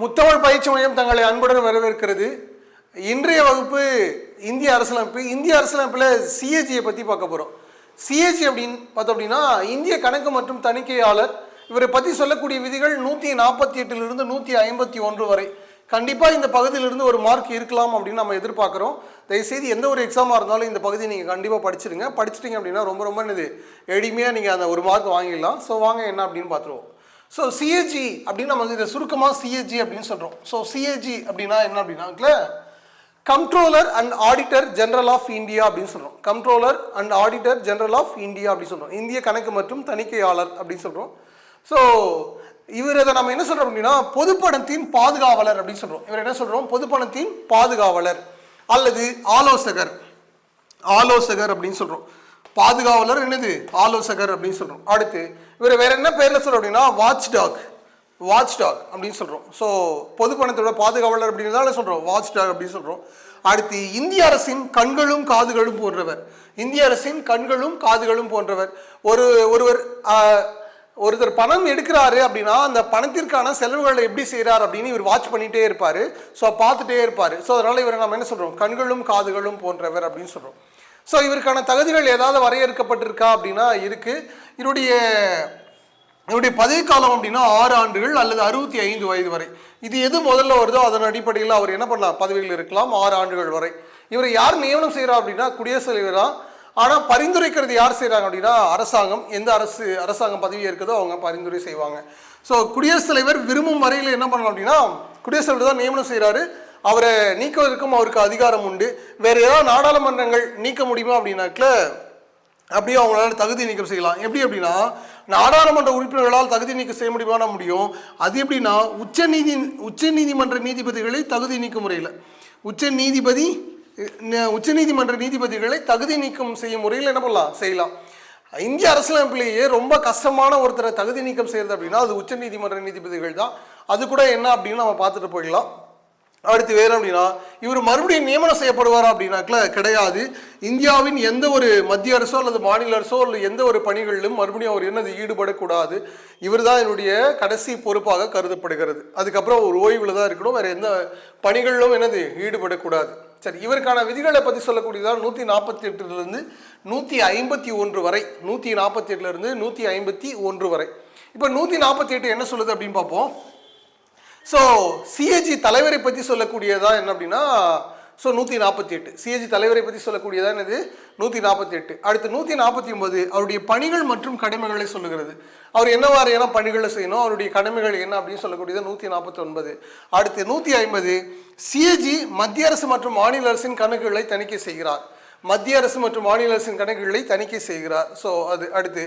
முத்தமிழ் பயிற்சி மையம் தங்களை அன்புடன் வரவேற்கிறது. இன்றைய வகுப்பு இந்திய அரசியலமைப்பு இந்திய அரசியலமைப்பில் சிஏஜியை பற்றி பார்க்க போகிறோம் சிஏஜி அப்படின்னு பார்த்தோம் அப்படின்னா இந்திய கணக்கு மற்றும் தணிக்கையாளர் இவரை பற்றி சொல்லக்கூடிய விதிகள் நூற்றி நாற்பத்தி எட்டிலிருந்து நூற்றி ஐம்பத்தி ஒன்று வரை. கண்டிப்பாக இந்த பகுதியிலிருந்து ஒரு மார்க் இருக்கலாம் அப்படின்னு நம்ம எதிர்பார்க்குறோம். தயவுசெய்து எந்த ஒரு எக்ஸாமாக இருந்தாலும் இந்த பகுதியை நீங்கள் கண்டிப்பாக படிச்சிருங்க. படிச்சிட்டிங்க அப்படின்னா ரொம்ப ரொம்ப இது எளிமையாக நீங்கள் அந்த ஒரு மார்க் வாங்கிடலாம். ஸோ வாங்க என்ன அப்படின்னு பார்த்துருவோம். ஸோ சிஏஜி அப்படின்னு நம்ம வந்து இதை சுருக்கமாக சிஏஜி அப்படின்னு சொல்கிறோம் ஸோ சிஏஜி அப்படின்னா என்ன அப்படின்னா comptroller and auditor general of India அப்படின்னு சொல்கிறோம் comptroller and auditor general of India அப்படின்னு சொல்கிறோம் இந்திய கணக்கு மற்றும் தணிக்கையாளர் அப்படின்னு சொல்கிறோம் ஸோ இவர் இதை நம்ம என்ன சொல்கிறோம் அப்படின்னா பொதுப்பணத்தின் பாதுகாவலர் அப்படின்னு சொல்கிறோம் இவர் என்ன சொல்கிறோம் பொதுப்பணத்தின் பாதுகாவலர் அல்லது ஆலோசகர். ஆலோசகர் அப்படின்னு சொல்கிறோம் பாதுகாவலர் என்னது? ஆலோசகர் அப்படின்னு சொல்கிறோம் அடுத்து இவர் வேற என்ன பேரில் சொல்றோம் அப்படின்னா வாட்ச் டாக் வாட்ச் டாக் அப்படின்னு சொல்கிறோம் ஸோ பொதுப்பணத்தோட பாதுகாவலர் அப்படிங்கிறதால சொல்கிறோம் வாட்ச் டாக் அப்படின்னு சொல்கிறோம் அடுத்து இந்திய அரசின் கண்களும் காதுகளும் போன்றவர். இந்திய அரசின் கண்களும் காதுகளும் போன்றவர். ஒரு ஒருவர் ஒருத்தர் பணம் எடுக்கிறாரு அப்படின்னா அந்த பணத்திற்கான செலவுகளை எப்படி செய்கிறார் அப்படின்னு இவர் வாட்ச் பண்ணிட்டே இருப்பார். ஸோ பார்த்துட்டே இருப்பார். ஸோ அதனால் இவரை நம்ம என்ன சொல்கிறோம் கண்களும் காதுகளும் போன்றவர் அப்படின்னு சொல்கிறோம் ஸோ இவருக்கான தகுதிகள் ஏதாவது வரையறுக்கப்பட்டிருக்கா அப்படின்னா இருக்குது இவருடைய இவருடைய பதவிக்காலம் அப்படின்னா ஆறு ஆண்டுகள் அல்லது அறுபத்தி ஐந்து வயது வரை. இது எது முதல்ல வருதோ அதன் அடிப்படையில் அவர் என்ன பண்ணலாம்? பதவியில் இருக்கலாம் ஆறு ஆண்டுகள் வரை. இவரை யார் நியமனம் செய்கிறா அப்படின்னா குடியரசுத் தலைவர் தான். ஆனால் பரிந்துரைக்கிறது யார் செய்கிறாங்க அப்படின்னா அரசாங்கம். எந்த அரசு அரசாங்கம் பதவி இருக்குதோ அவங்க பரிந்துரை செய்வாங்க. ஸோ குடியரசுத் தலைவர் விரும்பும் வரையில் என்ன பண்ணலாம் அப்படின்னா குடியரசுத் தலைவர் தான் நியமனம் செய்கிறாரு அவரை நீக்குவதற்கும் அவருக்கு அதிகாரம் உண்டு. வேற ஏதாவது நாடாளுமன்றங்கள் நீக்க முடியுமா அப்படின்னாக்கல அப்படியே அவங்களால தகுதி நீக்கம் செய்யலாம். எப்படி அப்படின்னா நாடாளுமன்ற உறுப்பினர்களால் தகுதி நீக்கம் செய்ய முடியுமானா முடியும். அது எப்படின்னா உச்ச நீதி உச்ச நீதிமன்ற நீதிபதிகளை தகுதி நீக்கும் முறையில். உச்ச நீதிபதி உச்ச நீதிமன்ற நீதிபதிகளை தகுதி நீக்கம் செய்யும் முறையில் என்ன பண்ணலாம்? செய்யலாம். இந்திய அரசியலமைப்பிலேயே ரொம்ப கஷ்டமான ஒருத்தரை தகுதி நீக்கம் செய்யறது அப்படின்னா அது உச்ச நீதிமன்ற நீதிபதிகள் தான். அது கூட என்ன அப்படின்னு நம்ம பார்த்துட்டு போயிடலாம். அடுத்து வேறு அப்படின்னா இவர் மறுபடியும் நியமனம் செய்யப்படுவார் அப்படின்னாக்கல கிடையாது. இந்தியாவின் எந்த ஒரு மத்திய அரசோ அல்லது மாநில அரசோ அல்லது எந்த ஒரு பணிகளிலும் மறுபடியும் அவர் என்னது ஈடுபடக்கூடாது. இவர் தான் என்னுடைய கடைசி பொறுப்பாக கருதப்படுகிறது. அதுக்கப்புறம் ஒரு ஓய்வில் தான் இருக்கணும். வேறு எந்த பணிகளிலும் என்னது ஈடுபடக்கூடாது. சரி இவருக்கான விதிகளை பற்றி சொல்லக்கூடியதான் நூற்றி நாற்பத்தி எட்டுலேருந்து நூற்றி ஐம்பத்தி ஒன்று வரை. நூற்றி நாற்பத்தி எட்டுலேருந்து நூற்றி ஐம்பத்தி ஒன்று வரை. இப்போ நூற்றி நாற்பத்தி எட்டு என்ன சொல்லுது அப்படின்னு பார்ப்போம். ஸோ சிஏஜி தலைவரை பற்றி சொல்லக்கூடியதா என்ன அப்படின்னா ஸோ நூற்றி நாற்பத்தி எட்டு சிஏஜி தலைவரை பற்றி சொல்லக்கூடியதா என்னது? நூற்றி நாற்பத்தி எட்டு அடுத்து நூற்றி நாற்பத்தி ஒன்பது அவருடைய பணிகள் மற்றும் கடமைகளை சொல்லுகிறது. அவர் என்ன மாதிரியான பணிகளை செய்யணும்? அவருடைய கடமைகள் என்ன அப்படின்னு சொல்லக்கூடியது நூற்றி நாற்பத்தி ஒன்பது அடுத்து நூற்றி ஐம்பது சிஏஜி மத்திய அரசு மற்றும் மாநில அரசின் கணக்குகளை தணிக்கை செய்கிறார். மத்திய அரசு மற்றும் மாநில அரசின் கணக்குகளை தணிக்கை செய்கிறார். ஸோ அது அடுத்து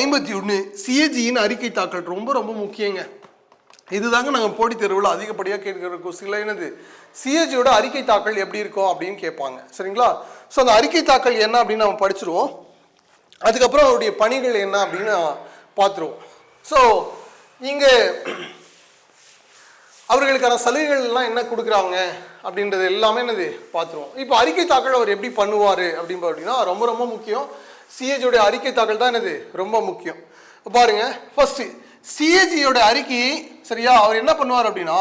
ஐம்பத்தி ஒன்று சிஏஜியின் அறிக்கை தாக்கல் ரொம்ப ரொம்ப முக்கியங்க. இதுதாங்க நாங்கள் போட்டித் தேர்வில் அதிகப்படியாக கேட்கிற கொஸ்டின்ல என்னது? சிஏஜியோட அறிக்கை தாக்கல் எப்படி இருக்கும் அப்படின்னு கேட்பாங்க. சரிங்களா? ஸோ அந்த அறிக்கை தாக்கல் என்ன அப்படின்னு நம்ம படிச்சிருவோம். அதுக்கப்புறம் அவருடைய பணிகள் என்ன அப்படின்னு பார்த்துருவோம். ஸோ இங்கே அவர்களுக்கான சலுகைகள்லாம் என்ன கொடுக்குறாங்க அப்படின்றது எல்லாமே என்னது? பார்த்துருவோம். இப்போ அறிக்கை தாக்கல் அவர் எப்படி பண்ணுவார் அப்படின்னு பார்த்தீங்கன்னா ரொம்ப ரொம்ப முக்கியம். சிஏஜியோட அறிக்கை தாக்கல் தான் என்னது? ரொம்ப முக்கியம். பாருங்கள் பாருங்க ஃபர்ஸ்ட் சிஏஜியோட அறிக்கையை சரியா? அவர் என்ன பண்ணுவார் அப்படின்னா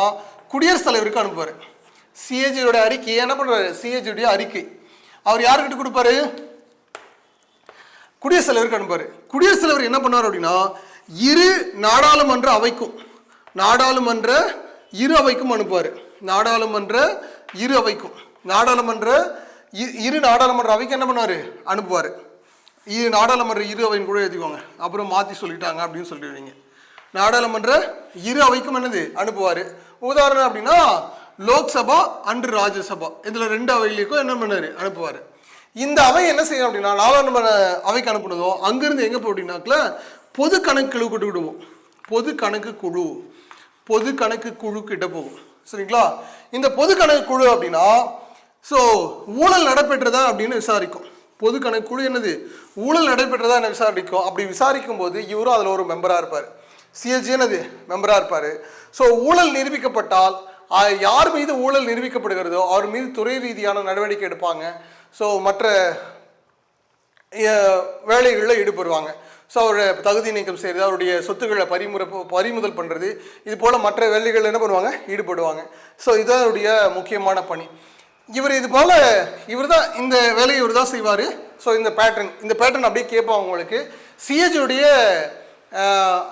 குடியரசுத் தலைவருக்கு அனுப்புவார். சிஏஜியோட அறிக்கையை என்ன பண்ணுறாரு சிஏஜியோடைய அறிக்கை. அவர் யாருக்கிட்ட கொடுப்பாரு? குடியரசுத் தலைவருக்கு அனுப்பாரு குடியரசுத் தலைவர் என்ன பண்ணுவார் அப்படின்னா இரு நாடாளுமன்ற அவைக்கும் நாடாளுமன்ற இரு அவைக்கும் அனுப்புவார். நாடாளுமன்ற இரு அவைக்கும் நாடாளுமன்ற இரு நாடாளுமன்ற அவைக்கு என்ன பண்ணுவார்? அனுப்புவார். இரு நாடாளுமன்ற இரு அவைன்னு கூட எழுதிக்கோங்க. அப்புறம் மாற்றி சொல்லிட்டாங்க அப்படின்னு சொல்லிடுவீங்க. நாடாளுமன்ற இரு அவைக்கும் என்னது? அனுப்புவார். உதாரணம் அப்படின்னா லோக்சபா அன்று ராஜ்யசபா. இதில் ரெண்டு அவைகளுக்கும் என்ன பண்ணாரு? அனுப்புவார். இந்த அவை என்ன செய்யும் அப்படின்னா நாடாளுமன்ற அவைக்கு அனுப்புனதோ அங்கேருந்து எங்கே போய் அப்படின்னாக்கல பொது கணக்கு குழு கிட்ட விடுவோம். பொது கணக்கு குழு. பொது கணக்கு குழு கிட்ட போகும். சரிங்களா? இந்த பொது கணக்கு குழு அப்படின்னா ஸோ ஊழல் நடைபெற்றதா அப்படின்னு விசாரிக்கும். பொது கணக்கு குழு என்னது? ஊழல் நடைபெற்றதா என்ன விசாரிக்கும்? அப்படி விசாரிக்கும் போது இவரும் அதில் ஒரு மெம்பராக இருப்பார். சிஎஸ்ஜி அது மெம்பராக இருப்பார். ஸோ ஊழல் நிரூபிக்கப்பட்டால் யார் மீது ஊழல் நிரூபிக்கப்படுகிறதோ அவர் மீது துறை ரீதியான நடவடிக்கை எடுப்பாங்க. ஸோ மற்ற வேலைகளில் ஈடுபடுவாங்க. ஸோ அவரை தகுதி நீக்கம் செய்கிறது அவருடைய சொத்துக்களை பறிமுறை பறிமுதல் பண்ணுறது இது போல் மற்ற வேலைகள் என்ன பண்ணுவாங்க? ஈடுபடுவாங்க. ஸோ இதுதான் அவருடைய முக்கியமான பணி. இவர் இது போல் இவர் தான் இந்த வேலையை இவர் தான் செய்வார். ஸோ இந்த பேட்டர்ன் இந்த பேட்டர்ன் அப்படியே கேட்போம் அவங்களுக்கு சிஎஜியுடைய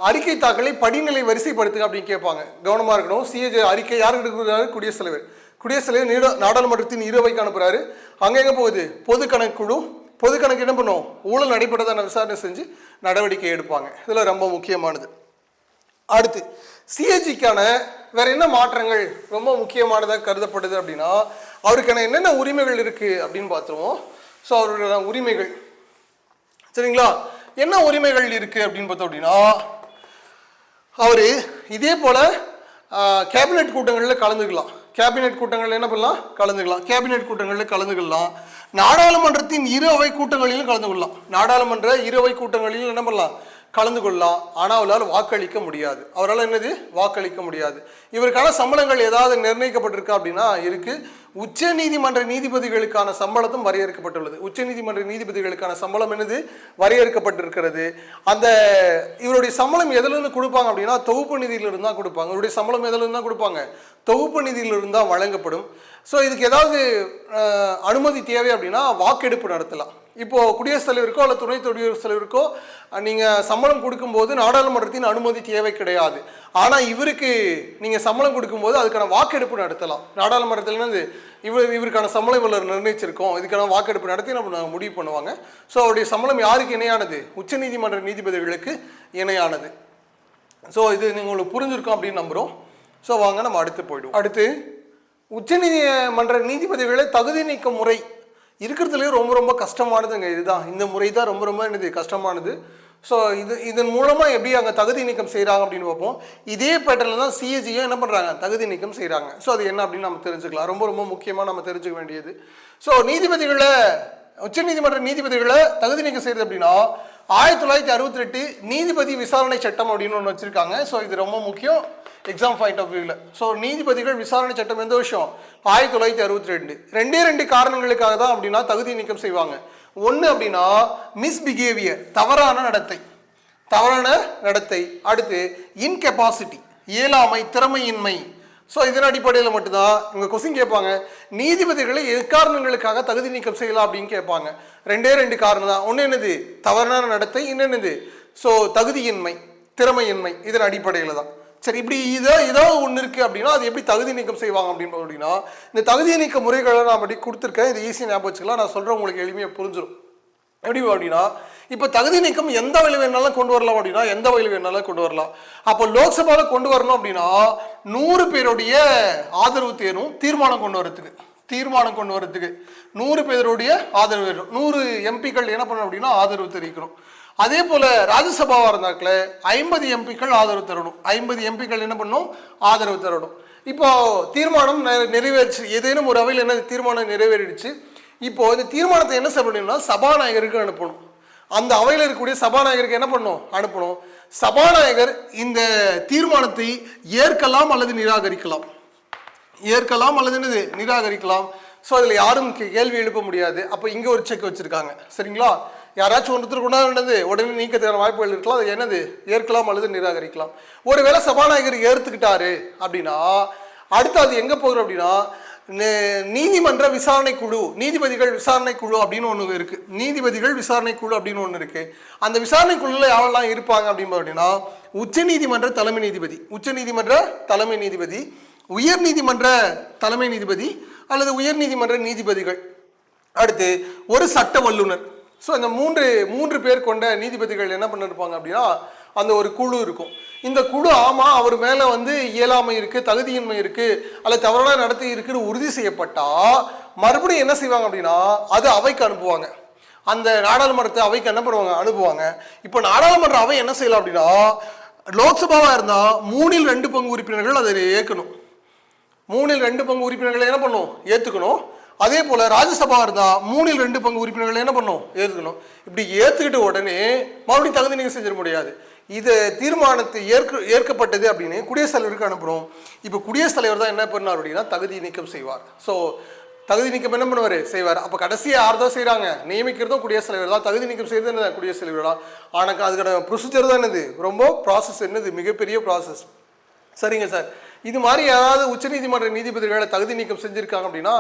அறிக்கை தாக்கலை படிநிலை வரிசைப்படுத்துங்க அப்படின்னு கேட்பாங்க. கவனமாக இருக்கணும். சிஏஜி அறிக்கை யார் எடுக்கிறாரு குடியரசுத் தலைவர் குடியரசுத் தலைவர் நீட நாடாளுமன்றத்தின் இருவைக்கு அனுப்புகிறாரு அங்கே எங்கே போகுது? பொது குழு. பொது கணக்கு என்ன பண்ணுவோம் ஊழல் நடைபெறதான விசாரணை செஞ்சு நடவடிக்கை எடுப்பாங்க. இதில் ரொம்ப முக்கியமானது. அடுத்து சிஏஜிக்கான வேற என்ன மாற்றங்கள் ரொம்ப முக்கியமானதாக கருதப்படுது அப்படின்னா அவருக்கான என்னென்ன உரிமைகள் இருக்குது அப்படின்னு பார்த்துருவோம். ஸோ அவருடைய உரிமைகள். சரிங்களா? என்ன உரிமைகள் இருக்கு அப்படின்னு பார்த்தோம் அப்படின்னா அவர் இதே போல கேபினெட் கூட்டங்களில் கலந்துக்கலாம். கேபினெட் கூட்டங்களில் என்ன பண்ணலாம்? கலந்துக்கலாம். கேபினெட் கூட்டங்களில் கலந்துக்கலாம். நாடாளுமன்றத்தின் இரு அவை கூட்டங்களிலும் கலந்து கொள்ளலாம் நாடாளுமன்ற இரு அவை கூட்டங்களிலும் என்ன பண்ணலாம்? கலந்து கொள்ளலாம். ஆனால் அவரால் வாக்களிக்க முடியாது. அவரால் என்னது? வாக்களிக்க முடியாது. இவருக்கான சம்பளங்கள் ஏதாவது நிர்ணயிக்கப்பட்டிருக்கா அப்படின்னா இருக்கு. உச்ச நீதிமன்ற நீதிபதிகளுக்கான சம்பளத்தும் வரையறுக்கப்பட்டுள்ளது. உச்ச நீதிமன்ற நீதிபதிகளுக்கான சம்பளம் என்னது? வரையறுக்கப்பட்டிருக்கிறது. அந்த இவருடைய சம்பளம் எதுலேருந்து கொடுப்பாங்க அப்படின்னா தொகுப்பு நிதியிலிருந்து தான் கொடுப்பாங்க. இவருடைய சம்பளம் எதுலேருந்து தான் கொடுப்பாங்க? தொகுப்பு நிதியிலிருந்து தான் வழங்கப்படும். ஸோ இதுக்கு ஏதாவது அனுமதி தேவை அப்படின்னா வாக்கெடுப்பு நடத்தலாம். இப்போது குடியரசுத் தலைவருக்கோ அல்லது துணை குடியரசுத் தலைவருக்கோ நீங்கள் சம்பளம் கொடுக்கும்போது நாடாளுமன்றத்தின் அனுமதி தேவை கிடையாது. ஆனால் இவருக்கு நீங்கள் சம்பளம் கொடுக்கும்போது அதுக்கான வாக்கெடுப்பு நடத்தலாம். நாடாளுமன்றத்திலேருந்து இவர் இவருக்கான சம்பளம் இவ்வளவு நிர்ணயிச்சிருக்கோம். இதுக்கான வாக்கெடுப்பு நடத்தி நம்ம முடிவு பண்ணுவாங்க. ஸோ அவருடைய சம்பளம் யாருக்கு இணையானது? உச்சநீதிமன்ற நீதிபதிகளுக்கு இணையானது. ஸோ இது நீங்கள் உங்களுக்கு புரிஞ்சிருக்கும் அப்படின்னு நம்புகிறோம் ஸோ வாங்க நம்ம அடுத்து போயிடுவோம். அடுத்து உச்சநீதிமன்ற நீதிபதிகளை தகுதி நீக்க முறை இருக்கிறதுலே ரொம்ப ரொம்ப கஷ்டமானதுங்க. இதுதான். இந்த முறை தான் ரொம்ப ரொம்ப என்னது கஷ்டமானது. ஸோ இது இதன் மூலமாக எப்படி அங்கே தகுதி நீக்கம் செய்கிறாங்க அப்படின்னு பார்ப்போம். இதே பேட்டர்னில் தான் சிஏஜியும் என்ன பண்ணுறாங்க தகுதி நீக்கம் செய்கிறாங்க ஸோ அது என்ன அப்படின்னு நம்ம தெரிஞ்சுக்கலாம். ரொம்ப ரொம்ப முக்கியமாக நம்ம தெரிஞ்சுக்க வேண்டியது. ஸோ நீதிபதிகளை உச்சநீதிமன்ற நீதிபதிகளை தகுதி நீக்கம் செய்கிறது அப்படின்னா ஆயிரத்தி தொள்ளாயிரத்தி அறுபத்தி எட்டு நீதிபதி விசாரணை சட்டம் அப்படின்னு ஒன்று வச்சுருக்காங்க. ஸோ இது ரொம்ப முக்கியம். எக்ஸாம் பாயிண்ட் ஆஃப் வியூவில் ஸோ நீதிபதிகள் விசாரணை சட்டம் எந்த வருஷம் ஆயிரத்தி தொள்ளாயிரத்தி அறுபத்தி ரெண்டு. ரெண்டே ரெண்டு காரணங்களுக்காக தான் அப்படின்னா தகுதி நீக்கம் செய்வாங்க. ஒன்று அப்படின்னா மிஸ்பிஹேவியர் தவறான நடத்தை. தவறான நடத்தை. அடுத்து இன்கெப்பாசிட்டி இயலாமை திறமையின்மை. ஸோ இதன் அடிப்படையில் மட்டும்தான் இவங்க கொஸ்டின் கேட்பாங்க. நீதிபதிகளை எக்காரணங்களுக்காக தகுதி நீக்கம் செய்யலாம் அப்படின்னு கேட்பாங்க. ரெண்டே ரெண்டு காரணம் தான். ஒன்று என்னது? தவறான நடத்தை. இன்னென்னது ஸோ தகுதியின்மை திறமையின்மை. இதன் அடிப்படையில் தான். சரி இப்படி இதோ இதோ ஒன்று இருக்குது அப்படின்னா அது எப்படி தகுதி நீக்கம் செய்வாங்க அப்படின்னு அப்படின்னா இந்த தகுதி நீக்க முறைகளை நான் அப்படி கொடுத்துருக்கேன். இது ஈஸியாக ஞாபகம் வச்சுக்கலாம். நான் சொல்கிறேன் உங்களுக்கு எளிமையாக புரிஞ்சிடும் எப்படி அப்படின்னா இப்போ தகுதி நீக்கம் எந்த வழி வேணாலும் கொண்டு வரலாம் அப்படின்னா எந்த வழி வேணாலும் கொண்டு வரலாம். அப்போ லோக்சபாவில் கொண்டு வரணும் அப்படின்னா நூறு பேருடைய ஆதரவு தேரும் தீர்மானம் கொண்டு வரதுக்கு தீர்மானம் கொண்டு வரதுக்கு நூறு பேருடைய ஆதரவு வேணும் நூறு எம்பிக்கள் என்ன பண்ணணும் அப்படின்னா ஆதரவு தெரிவிக்கணும். அதே போல் ராஜ்யசபாவாக இருந்தாக்கில் ஐம்பது எம்பிக்கள் ஆதரவு தரணும். ஐம்பது எம்பிக்கள் என்ன பண்ணும் ஆதரவு தரணும். இப்போ தீர்மானம் நிறைவேறிச்சு. ஏதேனும் ஒரு அவையில் என்ன தீர்மானம் நிறைவேறிடுச்சு? இப்போ இந்த தீர்மானத்தை என்ன செய்யணும்னா சபாநாயகருக்கு அனுப்பணும். அந்த அவையில் இருக்கக்கூடிய சபாநாயகருக்கு என்ன பண்ணணும்? அனுப்பணும். சபாநாயகர் இந்த தீர்மானத்தை ஏற்கலாம் அல்லது நிராகரிக்கலாம். ஏற்கலாம் அல்லது என்னது? நிராகரிக்கலாம். ஸோ அதில் யாரும் கேள்வி எழுப்ப முடியாது. அப்போ இங்கே ஒரு செக் வச்சுருக்காங்க. சரிங்களா? யாராச்சும் ஒருத்தர் கொண்டாந்து என்னது? உடனே நீக்க வாய்ப்புகள் இருக்கலாம். அது என்னது? ஏற்கலாம் அல்லது நிராகரிக்கலாம். ஒருவேளை சபாநாயகர் ஏற்றுக்கிட்டாரு அப்படின்னா அடுத்து அது எங்கே போகிறோம் அப்படின்னா நீதிமன்ற விசாரணை குழு நீதிபதிகள் விசாரணை குழு அப்படின்னு ஒன்று இருக்கு. நீதிபதிகள் விசாரணை குழு அப்படின்னு ஒன்று இருக்கு. அந்த விசாரணை குழுல யாரெல்லாம் இருப்பாங்க அப்படின்னு அப்படின்னா உச்ச நீதிமன்ற தலைமை நீதிபதி உச்ச நீதிமன்ற தலைமை நீதிபதி உயர் நீதிமன்ற தலைமை நீதிபதி அல்லது உயர் நீதிமன்ற நீதிபதிகள். அடுத்து ஒரு சட்ட வல்லுநர். ஸோ இந்த மூன்று மூன்று பேர் கொண்ட நீதிபதிகள் என்ன பண்ணிருப்பாங்க அப்படின்னா அந்த ஒரு குழு இருக்கும். இந்த குழு ஆமாம் அவர் மேலே வந்து இயலாமை இருக்குது தகுதியின்மை இருக்குது அல்ல தவறான நடத்தி இருக்குன்னு உறுதி செய்யப்பட்டா மறுபடியும் என்ன செய்வாங்க அப்படின்னா அது அவைக்கு அனுப்புவாங்க. அந்த நாடாளுமன்றத்தை அவைக்கு என்ன பண்ணுவாங்க? அனுப்புவாங்க. இப்போ நாடாளுமன்ற அவை என்ன செய்யலாம் அப்படின்னா லோக்சபாவாக இருந்தால் மூணில் ரெண்டு பங்கு உறுப்பினர்கள் அதை ஏற்கணும். மூணில் ரெண்டு பங்கு உறுப்பினர்களை என்ன பண்ணும்? ஏற்றுக்கணும் அதே போல் ராஜ்யசபா இருந்தால் மூணில் ரெண்டு பங்கு உறுப்பினர்கள் என்ன பண்ணும்? ஏற்றுக்கணும் இப்படி ஏற்றுக்கிட்ட உடனே மறுபடியும் தகுதி நீக்கம் செஞ்சிட முடியாது. இது தீர்மானத்தை ஏற்க ஏற்கப்பட்டது அப்படின்னு குடியரசுத் தலைவருக்கு அனுப்புகிறோம் இப்போ குடியரசுத் தலைவர் தான் என்ன பண்ணார் அப்படின்னா தகுதி நீக்கம் செய்வார். ஸோ தகுதி நீக்கம் என்ன பண்ணுவார்? செய்வார். அப்போ கடைசியாக யார் தான் செய்கிறாங்க நியமிக்கிறதும் குடியரசுத் தலைவர் தான். தகுதி நீக்கம் செய்கிறது என்ன குடியரசுத் தலைவர் தான். ஆனால் அதுக்கான ப்ரொசீஜர் தான் என்னது? ரொம்ப ப்ராசஸ் என்னது? மிகப்பெரிய ப்ராசஸ் சரிங்க சார் இது மாதிரி ஏதாவது உச்சநீதிமன்ற நீதிபதிகளை தகுதி நீக்கம் செஞ்சுருக்காங்க அப்படின்னா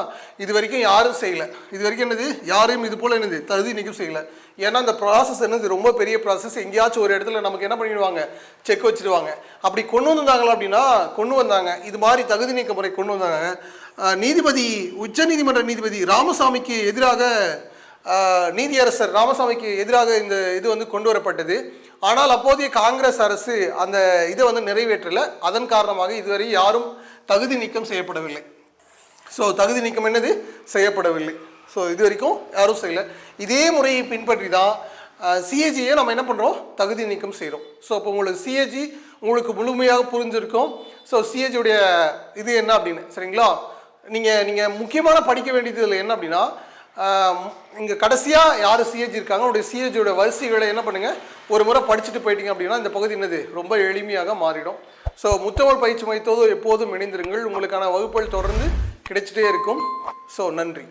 இது வரைக்கும் யாரும் செய்யலை. இது வரைக்கும் என்னது? யாரும் இது போல் என்னது? தகுதி நீக்கம் செய்யலை. ஏன்னா அந்த ப்ராசஸ் என்னது? ரொம்ப பெரிய ப்ராசஸ் எங்கேயாச்சும் ஒரு இடத்துல நமக்கு என்ன பண்ணிடுவாங்க? செக் வச்சிடுவாங்க. அப்படி கொண்டு வந்தாங்களா அப்படின்னா கொண்டு வந்தாங்க. இது மாதிரி தகுதி நீக்க முறை கொண்டு வந்தாங்க. நீதிபதி உச்சநீதிமன்ற நீதிபதி ராமசாமிக்கு எதிராக நீதியரசர் ராமசாமிக்கு எதிராக இந்த இது வந்து கொண்டு வரப்பட்டது. ஆனால் அப்போதைய காங்கிரஸ் அரசு அந்த இதை வந்து நிறைவேற்றலை. அதன் காரணமாக இதுவரை யாரும் தகுதி நீக்கம் செய்யப்படவில்லை. ஸோ தகுதி நீக்கம் என்னது? செய்யப்படவில்லை. ஸோ இது வரைக்கும் யாரும் செய்யலை. இதே முறையை பின்பற்றி தான் சிஏஜியை நம்ம என்ன பண்ணுறோம் தகுதி நீக்கம் செய்கிறோம் ஸோ இப்போ உங்களுக்கு சிஏஜி உங்களுக்கு முழுமையாக புரிஞ்சிருக்கும். ஸோ சிஏஜியுடைய இது என்ன அப்படின்னு? சரிங்களா? நீங்கள் நீங்கள் முக்கியமான படிக்க வேண்டியது இதில் என்ன அப்படின்னா இங்கே கடைசியாக யார் சிஏஜி இருக்காங்க? உங்களுடைய சிஏஜியோட வரிசைகளை என்ன பண்ணுங்கள் ஒரு முறை படிச்சுட்டு போயிட்டீங்க அப்படின்னா இந்த பகுதி என்னது? ரொம்ப எளிமையாக மாறிடும். ஸோ முத்தமிழ் பயிற்சி மையத்தோடு எப்போதும் இணைந்திருங்கள். உங்களுக்கான வகுப்புகள் தொடர்ந்து கிடைச்சிட்டே இருக்கும். ஸோ நன்றி.